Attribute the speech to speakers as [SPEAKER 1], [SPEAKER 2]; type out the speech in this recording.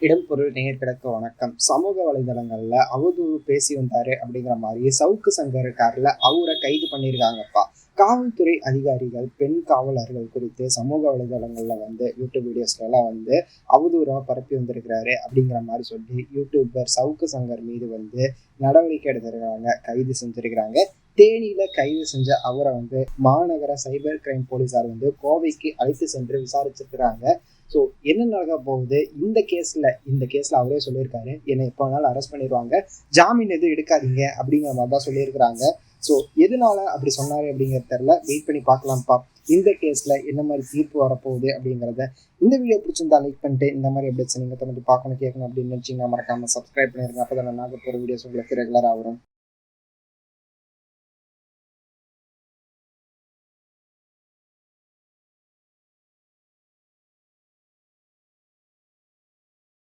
[SPEAKER 1] இடம்பொருள் நேர்கிடக்க வணக்கம். சமூக வலைதளங்கள்ல அவதூறு பேசி வந்தாரு அப்படிங்கிற மாதிரி சவுக்கு சங்கர் காரில் அவரை கைது பண்ணியிருக்காங்கப்பா காவல்துறை அதிகாரிகள் பெண் காவலர்கள் குறித்து சமூக வலைதளங்கள்ல வந்து யூடியூப் வீடியோஸ்லாம் வந்து அவதூறாக பரப்பி வந்திருக்கிறாரு அப்படிங்கிற மாதிரி சொல்லி யூடியூபர் சவுக்கு சங்கர் மீது வந்து நடவடிக்கை எடுத்திருக்கிறாங்க கைது செஞ்சிருக்கிறாங்க. தேனியில கைது செஞ்ச அவரை வந்து மாநகர சைபர் கிரைம் போலீசார் வந்து கோவைக்கு அழைத்து சென்று விசாரிச்சிருக்கிறாங்க. ஸோ என்ன நடக்க போகுது? இந்த கேஸ்ல இந்த கேஸ்ல அவரே சொல்லியிருக்காரு. என்னை எப்போ வேணாலும் அரெஸ்ட் பண்ணிடுவாங்க. ஜாமீன் எதுவும் எடுக்காதீங்க அப்படிங்கிற மாதிரி தான் சொல்லியிருக்கிறாங்க. ஸோ எதனால அப்படி சொன்னாரு அப்படிங்கிறது தெரில வெயிட் பண்ணி பார்க்கலாம்ப்பா. இந்த கேஸ்ல என்ன மாதிரி தீர்ப்பு வரப்போகுது அப்படிங்கிறத இந்த வீடியோ பிடிச்சிருந்தா லைக் பண்ணிட்டு இந்த மாதிரி எப்படி நீங்கள் தொடர்ந்து பார்க்கணும் கேட்கணும் அப்படின்னு நினச்சிங்கன்னா மறக்காம சப்ஸ்கிரைப் பண்ணிருங்க. அப்போ தான் நாங்கள் போகிற வீடியோஸ் உங்களுக்கு ரெகுலராக வரும்.